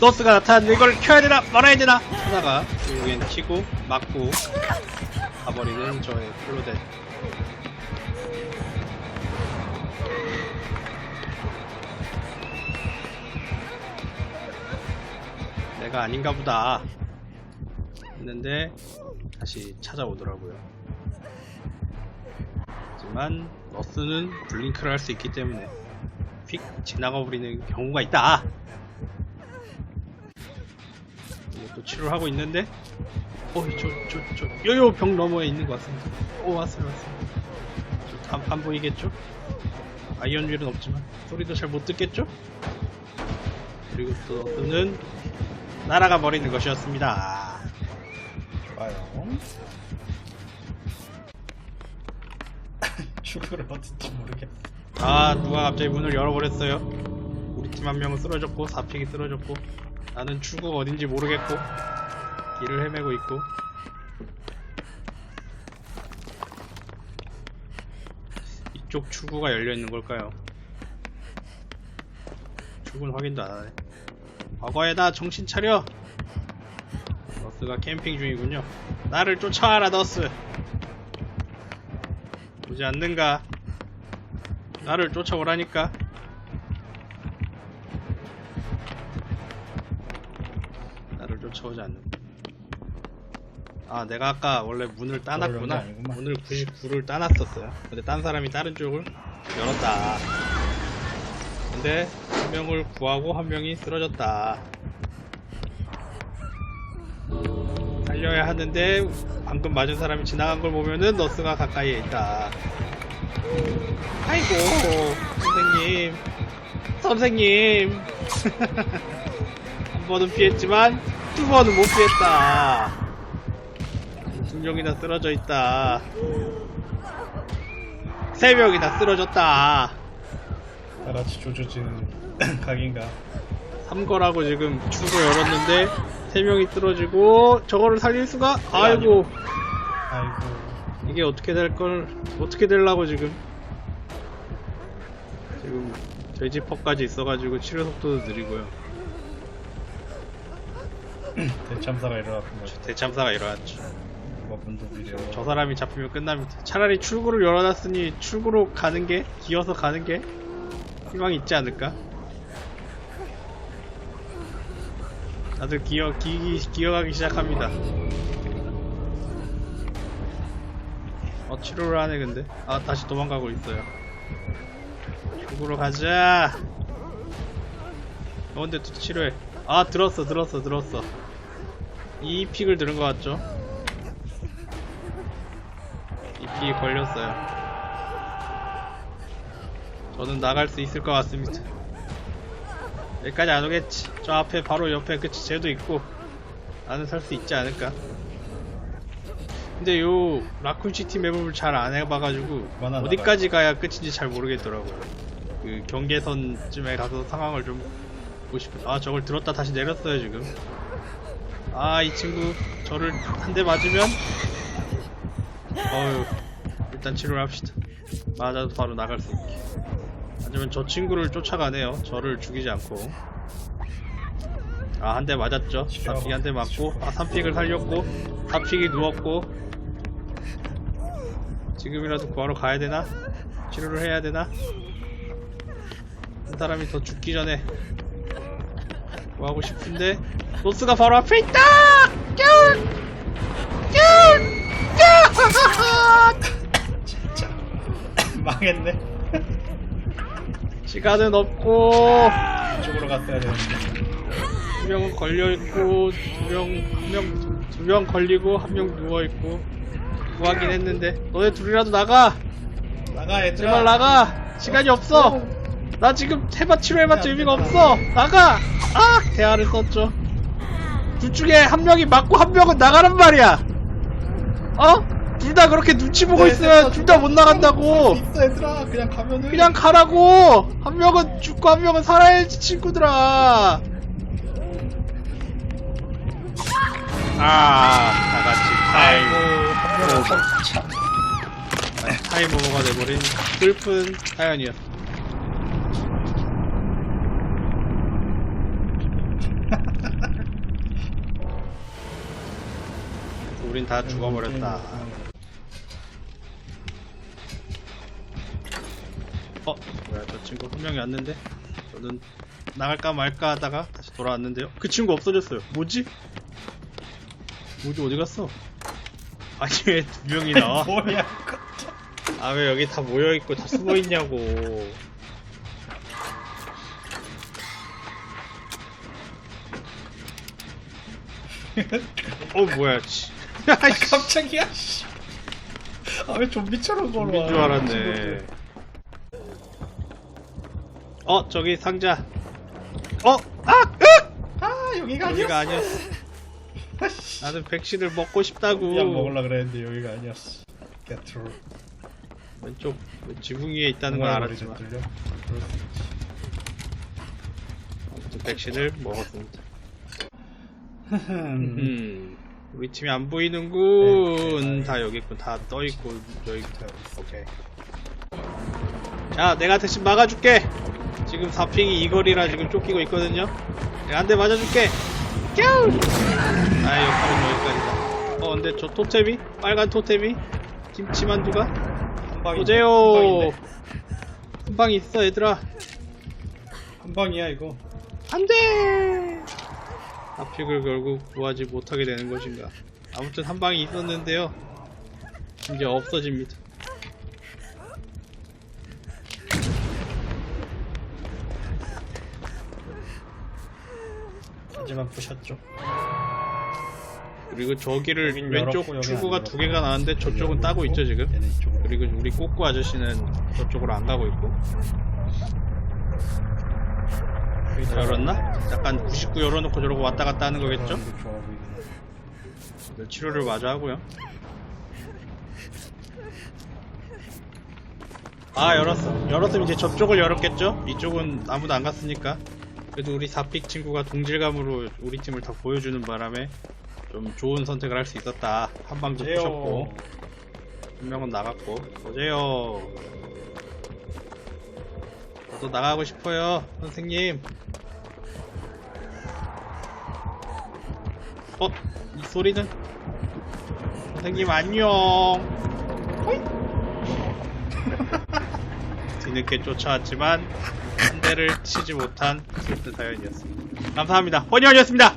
너스가 나타났는데 이걸 켜야 되나 말아야 되나? 하다가 여기엔 치고 맞고 가버리는 저의 클로덴 내가 아닌가 보다 했는데 다시 찾아오더라고요. 하지만 너스는 블링크를 할 수 있기 때문에 휙 지나가 버리는 경우가 있다 도 치료를 하고 있는데 어이 저저저 요요 벽 너머에 있는 것 같습니다 오 왔어요 왔어요 안, 안 보이겠죠? 아이언줄은 없지만 소리도 잘 못 듣겠죠? 그리고 또 또는 날아가 버리는 것이었습니다 좋아요. 축구를 어딘지 모르겠어. 아 누가 갑자기 문을 열어버렸어요 팀 한 명은 쓰러졌고 4픽이 쓰러졌고 나는 출구가 어딘지 모르겠고 길을 헤매고 있고. 이쪽 출구가 열려있는 걸까요? 출구는 확인도 안 하네. 과거에다 정신 차려! 너스가 캠핑 중이군요. 나를 쫓아와라 너스! 오지 않는가? 나를 쫓아오라니까. 나를 쫓아오지 않는. 아, 내가 아까 원래 문을 따놨구나. 문을 99를 따놨었어요. 근데 딴 사람이 다른 쪽을 열었다. 근데 한 명을 구하고 한 명이 쓰러졌다. 살려야 하는데 방금 맞은 사람이 지나간 걸 보면은 너스가 가까이에 있다. 아이고 선생님 선생님 한 번은 피했지만 두 번은 못 피했다. 두 명이나 쓰러져 있다. 세 명이나 쓰러졌다. 다 같이 조져지는 각인가. 삼거라고 지금 출구 열었는데 세 명이 쓰러지고 저거를 살릴 수가? 아이고. 아이고. 이게 어떻게 될 걸 어떻게 될라고 지금? 지금 돼지퍼까지 있어가지고 치료 속도도 느리고요 대참사가 일어났던 거죠. 대참사가 일어났죠. 뭐. 저 사람이 잡히면 끝납니다. 차라리 출구를 열어놨으니 출구로 가는 게 기어서 가는 게 희망이 있지 않을까? 다들 기어 기, 기어가기 시작합니다. 어 치료를 하네 근데. 아 다시 도망가고 있어요. 출구로 가자! 어 근데 또 치료해 아 들었어 들었어 들었어. 이 픽을 들은 것 같죠? 이 픽이 걸렸어요. 저는 나갈 수 있을 것 같습니다. 여기까지 안 오겠지. 저 앞에 바로 옆에 그치 쟤도 있고 나는 살 수 있지 않을까? 근데 요 라쿤시티 맵을 잘 안 해봐가지고 어디까지 가야 끝인지 잘 모르겠더라고요. 그 경계선쯤에 가서 상황을 좀 보고 싶어 아 저걸 들었다 다시 내렸어요 지금. 아 이 친구. 저를 한 대 맞으면? 어휴 일단 치료를 합시다. 맞아도 바로 나갈 수 있게. 하지만 저 친구를 쫓아가네요. 저를 죽이지 않고. 아 한 대 맞았죠. 3픽이 한 대 맞고. 아 3픽을 살렸고. 4픽이 누웠고. 지금이라도 구하러 가야 되나? 치료를 해야 되나? 한 사람이 더 죽기 전에 구하고 싶은데 로스가 바로 앞에 있다! 뀨! 뀨! 뀨! 진짜. 망했네. 시간은 없고 이쪽으로 갔어야 되는데. 두 명은 걸려 있고 두명한명두명 걸리고 한 명 누워 있고 구하긴 했는데 너네 둘이라도 나가 나가 얘들아. 제발 나가 시간이 없어 나 지금 해봐 치료해봤자 의미가 없어. 나가! 아! 대화를 썼죠. 둘 중에 한 명이 맞고 한 명은 나가란 말이야. 어? 둘 다 그렇게 눈치 보고 있으면 둘 다 못 나간다고. 있어 얘들아. 그냥 가면은. 그냥 가라고! 한 명은 죽고 한 명은 살아야지 친구들아. 아 다 같이 타임. 아이고 한 명은 참. 타임 오버가 돼버린 슬픈 사연이었어 우린 다 죽어버렸다. 어, 뭐야, 저 친구 한 명이 왔는데? 저는 나갈까 말까 하다가 다시 돌아왔는데요. 그 친구 없어졌어요. 뭐지? 뭐지, 어디 갔어? 아니, 왜 두 명이 나와? 뭐야 아, 왜 여기 다 모여있고 다 숨어있냐고. 어, 뭐야, 씨. 아이씨. 깜짝이야 아왜 좀비처럼 걸어와 좀비인 줄 알았네. 어, 저기 상자. 어, 아, 으악! 아 여기가 여기가 아니었어 아니었어. 나는 백신을 먹고 싶다고. 약 먹으려 그랬는데 여기가 아니었어 Get through 왼쪽 지붕 위에 있다는 걸 알았지만. 아무튼 백신을 먹었습니다. 음. 음, 우리 팀이 안 보이는군. 다 여기 있군. 다 떠 있고 여기. 오케이. 자, 내가 대신 막아줄게. 지금 4핑이 이 거리라 지금 쫓기고 있거든요. 내가 한 대 맞아줄게. 뀨! 나의 역할은 여기까지다. 어, 근데 저 토템이? 빨간 토템이? 김치만두가? 한 방이 보세요. 한 방인데? 한방 있어, 얘들아. 한 방이야 이거 안 돼! 하픽을 결국 구하지 못하게 되는 것인가. 아무튼 한 방이 있었는데요. 이제 없어집니다. 하지만 부셨죠 그리고 저기를 여긴 왼쪽 열었고, 여긴 출구가 안 두 개가 나왔는데 저쪽은 따고 있죠, 지금. 얘는 이쪽으로 그리고 우리 꼬꾸 아저씨는 저쪽으로 안 가고 있고. 열었나? 약간 99 열어놓고 저러고 왔다 갔다 하는 거겠죠? 네, 치료를 마저 하고요. 아 열었어. 열었으면 이제 저쪽을 열었겠죠? 이쪽은 아무도 안 갔으니까. 그래도 우리 사픽 친구가 동질감으로 우리 팀을 다 보여주는 바람에 좀 좋은 선택을 할 수 있었다. 한 방도. 부셨고 한 명은 나갔고. 보세요. 저도 나가고 싶어요, 선생님. 소리는? 선생님 안녕. 뒤늦게 쫓아왔지만 한 대를 치지 못한 슬픈 사연이었습니다. 감사합니다. 허니원이었습니다.